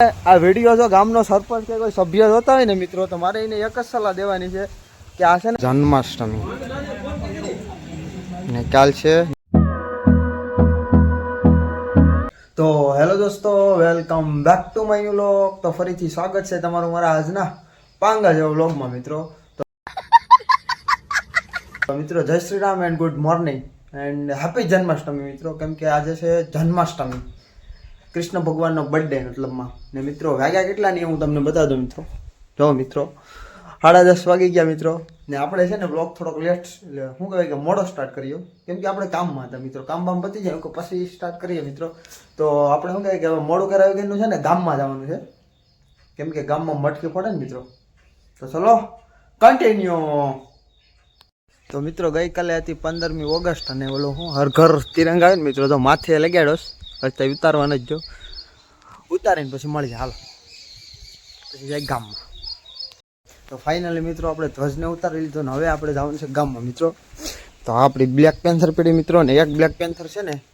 આ વીડિયો જો ગામનો સરપંચ કે કોઈ સભ્ય જોતા હોય ને મિત્રો, તો મારે એને એક જ સલાહ દેવાની છે કે આ છે ને જન્માષ્ટમી. ને કાલ છે. તો હેલો દોસ્તો, welcome back to my new look. તો ફરીથી સ્વાગત છે તમારું મારા આજના પાંગા જેવા વ્લોગમાં, મિત્રો. તો મિત્રો, Jai Shri Ram and good morning and happy Janmashtami, મિત્રો. કેમ કે આજે છે જન્માષ્ટમી. કૃષ્ણ ભગવાનનો બર્થડે મતલબમાં ને મિત્રો, વાગ્યા કેટલા નહીં હું તમને બતા દઉં મિત્રો. જો મિત્રો, સાડા દસ વાગી ગયા મિત્રો. ને આપણે છે ને બ્લોગ થોડોક લેટ શું કહેવાય કે મોડો સ્ટાર્ટ કર્યો કેમ કે આપણે કામમાં હતા મિત્રો. કામ બામ પતી જાય કે પછી સ્ટાર્ટ કરીએ મિત્રો. તો આપણે શું કહેવાય કે હવે મોડું કરાવી ગયું છે ને, ગામમાં જવાનું છે. કેમ કે ગામમાં મટકી પડે ને મિત્રો. તો ચલો કન્ટિન્યુ તો મિત્રો, ગઈકાલે હતી પંદરમી ઓગસ્ટ અને ઓલો હું હર ઘર તિરંગા આવે ને મિત્રો, તો માથે લગાડ્યોસ અત્યારે ઉતારવાનો જ જો. ઉતારીને પછી મળી જાય, હાલો. પછી જાય ગામમાં. તો ફાઇનલી મિત્રો, આપણે ધ્વજને ઉતારી લીધો ને હવે આપણે જવાનું છે ગામમાં, મિત્રો. તો આપણી બ્લેક પેન્થર પેઢી, મિત્રો, ને એક બ્લેક પેન્થર છે ને,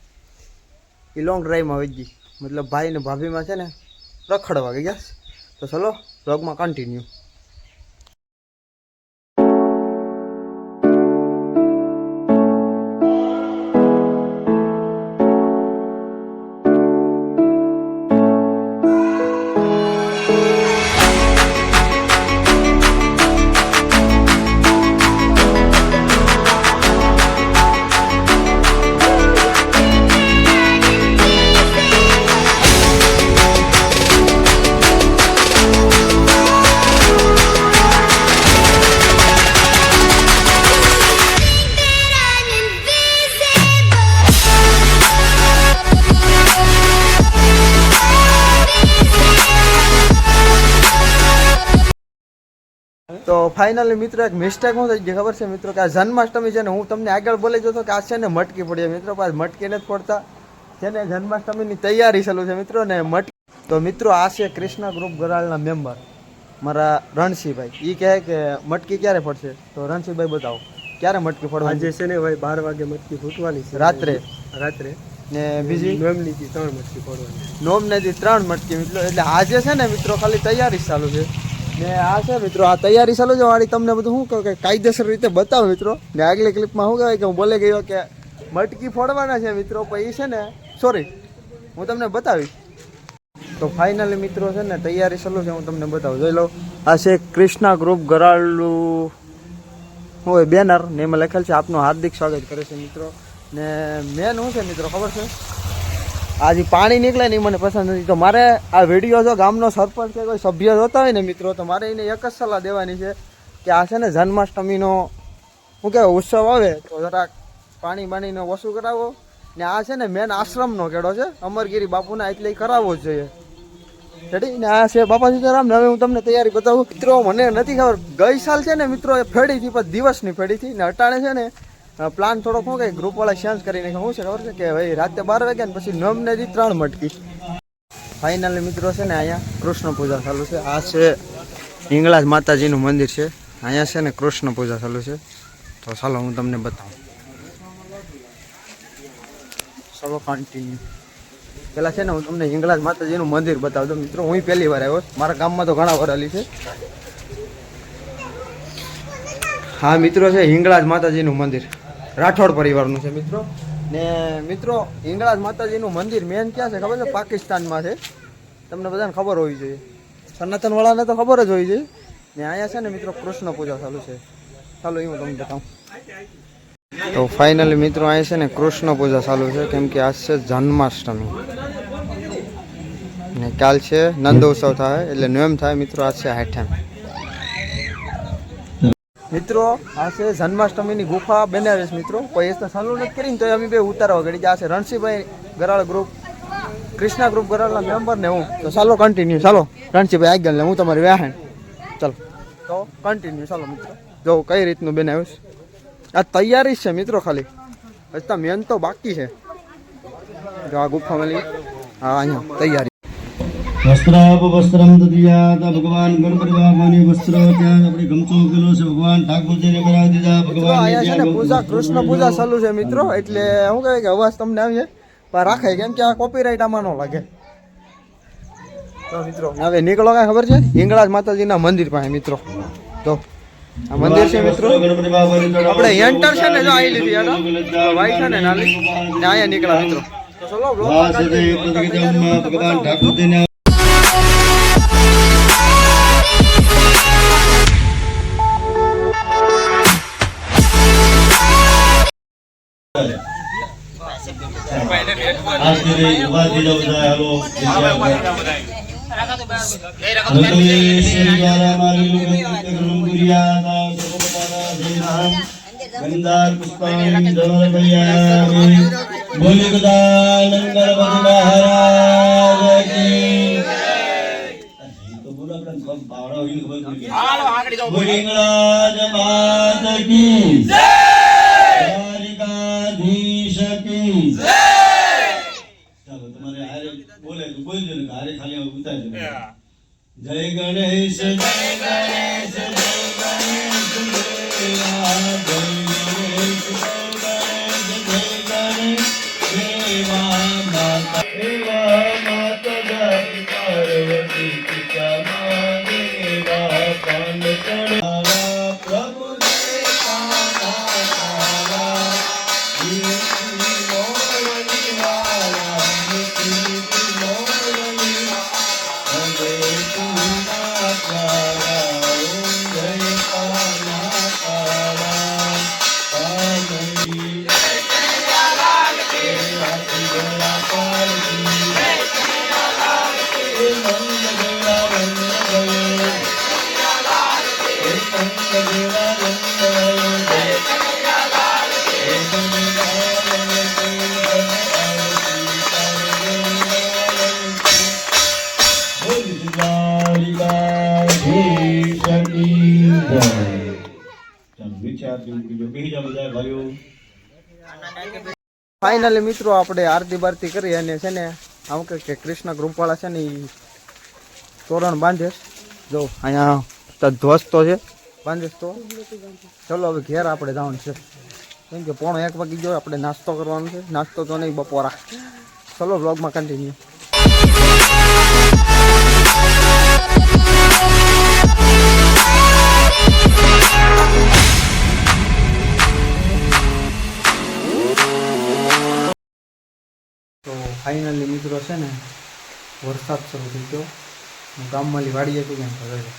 એ લોંગ ડ્રાઈવમાં વહી ગઈ. મતલબ ભાઈ ને ભાભીમાં છે ને રખડવા ગયા તો ચલો વ્લોગમાં કન્ટિન્યુ તો ફાઇનલી મિત્રો એક મિસ્ટેક હું થઈ ગઈ ખબર છે મિત્રો કે આ જન્માષ્ટમી છે ને હું તમને આગળ બોલી જતો કે આ છે ને મટકી પડી મિત્રો પાસે મટકી નથી પડતા છે ને જન્માષ્ટમીની તૈયારી ચાલુ છે મિત્રો ને મટકી તો મિત્રો આ છે કૃષ્ણ ગ્રુપ ગરાળના મેમ્બર મારા રણસિંહભાઈ એ કહે કે મટકી ક્યારે પડશે તો રણસિંહભાઈ બતાવો ક્યારે મટકી પડવાની આજે છે ને ભાઈ બાર વાગે મટકી ફૂટવાની છે. રાત્રે? રાત્રે. ને બીજી? નોમની ત્રણ મટકી ફોડવાની નોમનેથી ત્રણ મટકી મિત્રો. એટલે આજે છે ને મિત્રો ખાલી તૈયારી ચાલુ છે. ને આ છે મિત્રો, આ તૈયારી ચાલુ છે. વાળી તમને બધું શું કહું કે કાયદેસર રીતે બતાવો મિત્રો. ને આગલી ક્લિપમાં શું કહેવાય કે હું બોલે ગયો કે મટકી ફોડવાના છે મિત્રો પછી છે ને સોરી હું તમને બતાવીશ. તો ફાઇનલી મિત્રો છે ને, તૈયારી ચાલુ છે, હું તમને બતાવું. જોઈ લો, આ છે ક્રિષ્ના ગ્રુપ ગરાળું હોય બેનર ને એમાં લખેલ છે, આપનું હાર્દિક સ્વાગત કરે છે મિત્રો. ને મેન શું છે મિત્રો, ખબર છે? આ જે પાણી નીકળે ને એ મને પસંદ નથી. તો મારે આ વીડિયો જો ગામનો સરપંચ કે કોઈ સભ્ય જોતા હોય ને મિત્રો, તો મારે એને એક જ સલાહ દેવાની છે કે આ છે ને જન્માષ્ટમીનો શું કહેવાય, ઉત્સવ આવે, તો જરાક પાણી બાણીનો ઓછું કરાવો. ને આ છે ને મેન આશ્રમનો કેડો છે, અમરગીરી બાપુના એટલે કરાવવો જ જોઈએ. રેડી ને આ છે બાપા સીતારામ હવે હું તમને તૈયારી બતાવું. મિત્રો, મને નથી ખબર, ગઈ સાલ છે ને મિત્રો, એ ફેડીથી, પણ દિવસની ફેડીથી, ને અટાણે છે ને પ્લાન થોડોક શું કે ગ્રુપ વાળા ચેન્જ કરીને શું છે ખબર છે કે ભાઈ રાતે બાર વાગ્યા ને પછી નમને દી ત્રણ મટકી. ફાઇનલી મિત્રો છે ને અહીંયા કૃષ્ણ પૂજા ચાલુ છે. આ છે હિંગળાજ માતાજીનું મંદિર છે. અહીંયા છે ને કૃષ્ણ પૂજા ચાલુ છે. તો ચાલો હું તમને બતાવું. ચાલો કન્ટિન્યુ પેલા છે ને હું તમને હિંગળાજ માતાજીનું મંદિર બતાવું દઉં મિત્રો, હું પહેલી વાર આવ્યો મારા ગામમાં તો ઘણા વરાલી છે. હા, મિત્રો છે હિંગળાજ માતાજીનું મંદિર. રાઠોડ પરિવારનું છે મિત્રો. ને મિત્રો, હિંગળાજ માતાજીનું મંદિર મેન ક્યાં છે ખબર છે? પાકિસ્તાનમાં છે. તમને બધાને ખબર હોવી જોઈએ. સનાતનવાળાને તો ખબર જ હોવી જોઈએ. ને અહીંયા છે ને મિત્રો, કૃષ્ણ પૂજા ચાલુ છે. ચાલો એ હું તમને બતાવું. તો ફાઇનલી મિત્રો, અહીંયા છે ને કૃષ્ણ પૂજા ચાલુ છે. કેમ કે આજ છે જન્માષ્ટમી. ને કાલ છે નંદોત્સવ થાય, એટલે નિયમ થાય મિત્રો, આજ છે આઠમ મિત્રો, આ છે જન્માષ્ટમીની ગુફા બનાવે મિત્રો. કોઈ એસના ચાલુ નથી કરીને તો અમે બે ઉતારવા ઘડી આ છે. રણસિંહભાઈ ગરાળ ગ્રુપ કૃષ્ણા ગ્રુપ ગરાળના મેમ્બર ને હું. તો ચાલો કન્ટિન્યુ ચાલો. રણસિંહભાઈ આગળ હું તમારી વ્યાહન ચાલો. તો કન્ટિન્યુ ચાલો મિત્રો. જો કઈ રીતનું બનાવ્યું છે? આ તૈયારી છે મિત્રો ખાલી. હજતા મેન તો બાકી છે. જો આ ગુફામાં લઈ હા, અહીંયા, તૈયારી. વસ્ત્રાપવસ્ત્રમ દદિયાત ભગવાન ગણપતિ બાપાની વસ્ત્ર ત્યાં આપણે ગમચો ઉકેલો છે ભગવાન ઠાકોરજીને કરાવી દીધા ભગવાન અહીંયા છે ને પૂજા કૃષ્ણ પૂજા ચાલુ છે મિત્રો એટલે શું કહેવાય કે અવાજ તમને આવીએ પણ રાખાય કેમ કે આ કોપીરાઇટ આમાં ન લાગે તો મિત્રો હવે નીકળો કાંઈ ખબર છે હિંગળાજ માતાજીના મંદિર પાસે મિત્રો તો આ મંદિર છે મિત્રો આપણે એન્ટર છે ને જો અહીં લીધી યાર વાઈ છે ને નાલી ને અહીંયા નીકળ્યા મિત્રો ભગવાન બતાવો. ગદાનંદર મહારાજ કી બોલો આપણે બાવડા માત કી જય દ્વારિકાધીશ કી જય ચાલો તમારે હારે બોલે તો બોલજો ને હારે ખાલી આમ ઉતારજો જય ગણેશ જય ગણેશ ફાઇનલી મિત્રો, આપણે આરતી બારતી કરી અને છે ને, આમ કે કૃષ્ણ ગ્રુપવાળા છે ને એ તોરણ બાંધે જો, અહીંયા ધ્વસ્તો છે, બાંધે તો. ચલો, હવે ઘેર આપણે જવાનું છે. કેમ કે પોણો એક વાગી ગયો, આપણે નાસ્તો કરવાનો છે. નાસ્તો તો નહીં, બપોરા. ચલો, વ્લોગમાં કન્ટિન્યુ ફાઇનલી મિત્રો છે ને, વરસાદ શરૂ થઈ ગયો. હું ગામમાંથી વાડીએ છું કેમ ઘરે.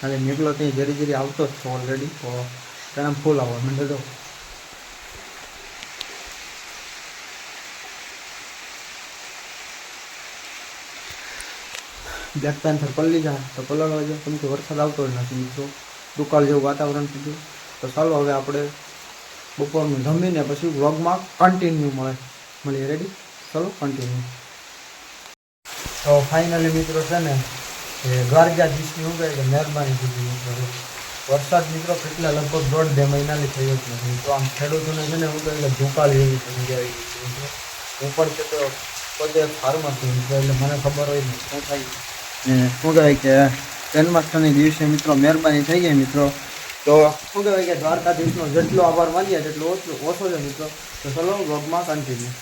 ખાલી નીકળો ત્યાં જરી જરી આવતો જ છો ઓલરેડી તો તેના ફૂલ આવવા મને તો બેક પેન્થર પલ્લી જાય તો પલળવા જાય કેમ વરસાદ આવતો જ નથી મિત્રો. દુકાળ જેવું વાતાવરણ થઈ ગયું. તો ચાલો હવે આપણે બપોરનું જમીને પછી વ્લોગમાં કન્ટિન્યુ મળે. મળીએ રેડી ચલો કન્ટિન્યુ તો ફાઇનલી મિત્રો છે ને, એ દ્વારકાધીશની શું કહે કે મહેરબાની કીધી મિત્રો. વરસાદ મિત્રો કેટલા, લગભગ દોઢ બે મહિનાથી થયો જ નથી. તો આમ ખેડૂતોને છે ને શું કહે કે ધુકાળ એવી થઈ જાય મિત્રો. ઉપર છે તો પોતે ફાર્મર છું એટલે મને ખબર હોય ને શું થાય શું કહેવાય કે જન્માષ્ટમી દિવસે મિત્રો મહેરબાની થઈ ગઈ મિત્રો. તો શું કહેવાય કે દ્વારકાધીશનો જેટલો આભાર માનીએ, તેટલો ઓછો ઓછો છે મિત્રો. તો ચલો વ્લોગમાં કન્ટિન્યુ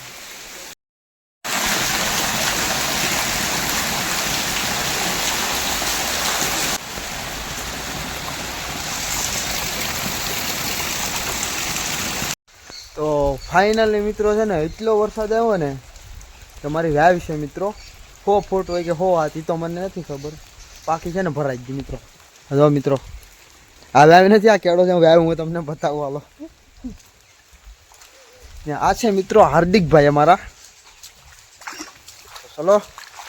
તો ફાઇનલી મિત્રો છે ને, એટલો વરસાદ આવ્યો ને કે મારી વ્યાવી છે મિત્રો. સો ફૂટ હોય કે સો હાથ તો મને નથી ખબર. પાકી છે ને ભરાઈ ગઈ મિત્રો. જો મિત્રો. આ વ્યાવી નથી, આ કેળો છે વ્યાવ હું તમને બતાવું, હાલો. આ છે મિત્રો હાર્દિકભાઈ અમારા. ચલો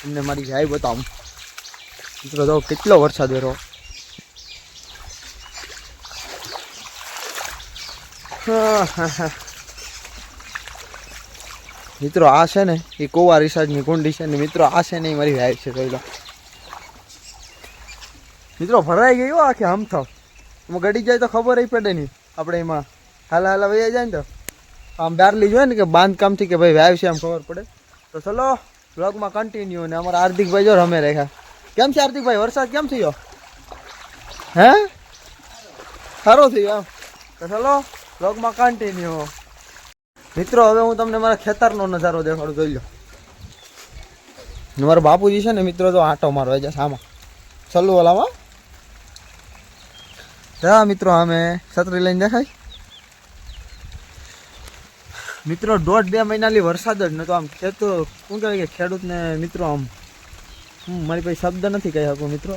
તમને મારી વ્યાવ બતાવું. મિત્રો, જો કેટલો વરસાદ વેરો હા હા હા. મિત્રો, આ છે ને, એ કોવા રિસાર્જની કુંડી છે ને, મિત્રો, આ છે ને, એ મારી વાઈફ છે, જોઈ લો. મિત્રો, ભરાઈ ગયો આખી હમથો એમાં ગડી જાય તો ખબર ય પડે નહીં. આપણે એમાં હાલા હાલા વૈયા જાય ને તો. આમ ડારલી જોઈએ ને કે બાંધકામથી કે ભાઈ વાઈફ છે એમ ખબર પડે. તો ચલો બ્લોગમાં કન્ટિન્યુ ને અમારા હાર્દિકભાઈ જો રમે રેખા કેમ છે હાર્દિકભાઈ, વરસાદ કેમ થયો? હે? સારો થયો એમ. તો ચલો બ્લોગમાં કન્ટિન્યુ મિત્રો, હવે હું તમને મારા ખેતરનો નજારો દેખાડું, જોઈ લો. મારા બાપુજી છે ને, મિત્રો તો આટો મારવા જાય આમાં. ચલ્લુ ઓલામાં. હા મિત્રો અમે છત્રી લઈને દેખાય. મિત્રો, દોઢ બે મહિનાની વરસાદ જ નતો આમ. ખેતો શું કહેવાય કે ખેડૂતને, મિત્રો, આમ મારી પાસે શબ્દ નથી કહી શકું, મિત્રો.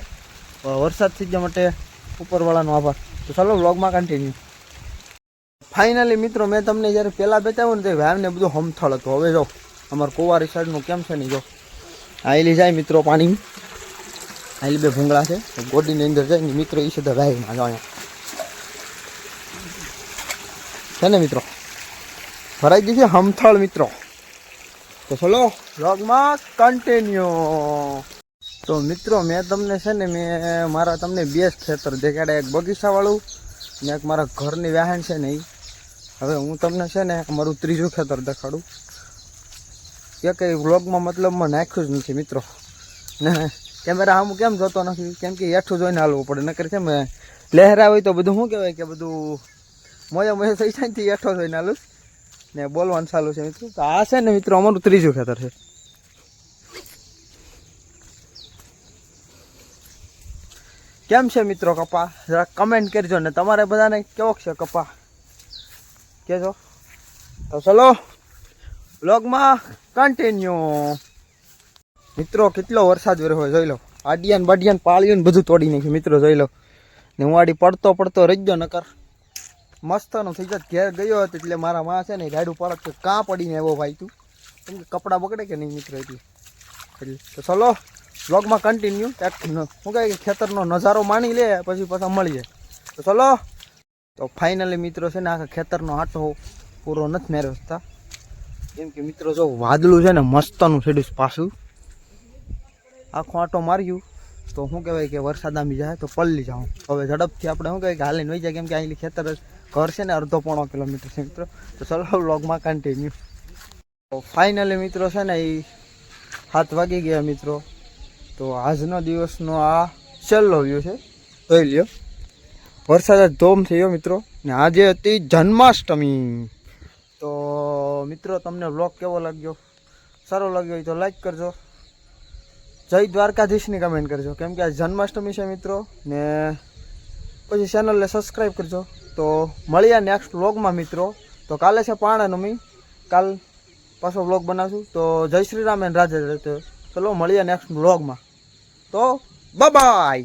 વરસાદ થઈ ગયા માટે ઉપરવાળાનો આભાર. તો ચાલો વ્લોગમાં કન્ટિન્યુ ફાઇનલી મિત્રો, મેં તમને જ્યારે પહેલાં બતાવ્યું ને તે વ્યામને બધું હમથળ હતું. હવે જો, અમારે કોવારી સાઈડનું કેમ છે ને જો? આયલી જાય મિત્રો પાણી. આયલી બે ભૂંગળા છે. ગોડીની અંદર જાય ને મિત્રો એ સીધા વાયમાં જો અહીંયા. છે ને મિત્રો? ભરાઈ ગઈ છે હમથળ, મિત્રો. તો ચલો, વ્લોગમાં કન્ટિન્યુ તો મિત્રો, મેં તમને છે ને, મેં મારા તમને બે ખેતર દેખાડ્યા. એક બગીચાવાળું ને એક મારા ઘરની વ્યાહન છે ને ઈ. હવે હું તમને છે ને અમારું ત્રીજું ખેતર દેખાડું. કે કંઈ વ્લોગમાં મતલબમાં નાખ્યું જ નથી મિત્રો. ને કેમેરા હું કેમ જોતો નથી? કેમ કે હેઠું જોઈને હાલવું પડે. નકર છે મેં લહેરા હોય તો બધું શું કહેવાય કે બધું મોયા મોયા થઈ જાય ને હેઠો જોઈને હાલું. ને બોલવાનું ચાલુ છે મિત્રો. તો આ છે ને મિત્રો અમારું ત્રીજું ખેતર છે. કેમ છે મિત્રો કપા? જરા કમેન્ટ કરજો ને. તમારે બધાને કેવો છે કપા? કહેજો તો ચલો બ્લોગમાં કન્ટિન્યુ મિત્રો, કેટલો વરસાદ વર્યો હોય જોઈ લો. આડિયાન બાડિયાન પાળીયું બધું તોડી નાખ્યું, મિત્રો, જોઈ લો. ને હું આડી પડતો પડતો રહી ગયો, નકર મસ્તનો થઈ જાત ઘેર ગયો હતો, એટલે મારા માં છે ને ગાડું પડત કે કાં પડીને એવો ભાઈ તું? કેમ કે કપડાં બગડે કે નહીં, મિત્રો, એટલે. એટલે, તો ચલો બ્લોગમાં કન્ટિન્યુ શું કહે ખેતરનો નજારો માણી લે, પછી પાછા મળીએ તો ચલો તો ફાઇનલી મિત્રો છે ને આખા ખેતરનો આટો પૂરો નથી મેળવ્યો હતા. કેમ કે મિત્રો જો વાદળું છે ને મસ્તનું છેડ્યું પાછું. આખો આટો માર્યું. તો શું કહેવાય કે વરસાદ આમી જાય તો પલ્લી જાઉં. હવે ઝડપથી આપણે શું કહેવાય કે હાલીને વહી જાય. કેમ કે અહીં ખેતર ઘર છે ને અડધો પોણો કિલોમીટર છે મિત્રો. તો ચલો વ્લોગમાં કન્ટિન્યુ તો ફાઇનલી મિત્રો છે ને એ હાથ વાગી ગયા મિત્રો. તો આજનો દિવસનો આ છેલ્લો વ્યૂ છે. જોઈ લ્યો. વરસાદ ધોમ થયો મિત્રો. ને આજે હતી જન્માષ્ટમી. તો મિત્રો, તમને વ્લોગ કેવો લાગ્યો? સારો લાગ્યો હોય તો લાઈક કરજો. જય દ્વારકાધીશની કમેન્ટ કરજો. કેમ કે આ જન્માષ્ટમી છે મિત્રો, ને પછી ચેનલને સબસ્ક્રાઈબ કરજો. તો મળીએ નેક્સ્ટ વ્લોગમાં મિત્રો. તો કાલે છે પાણનમી. કાલ પાછો વ્લોગ બનાવશું. તો જય શ્રી રામ એન રાજા ચલો, મળીએ નેક્સ્ટ વ્લોગમાં તો બાય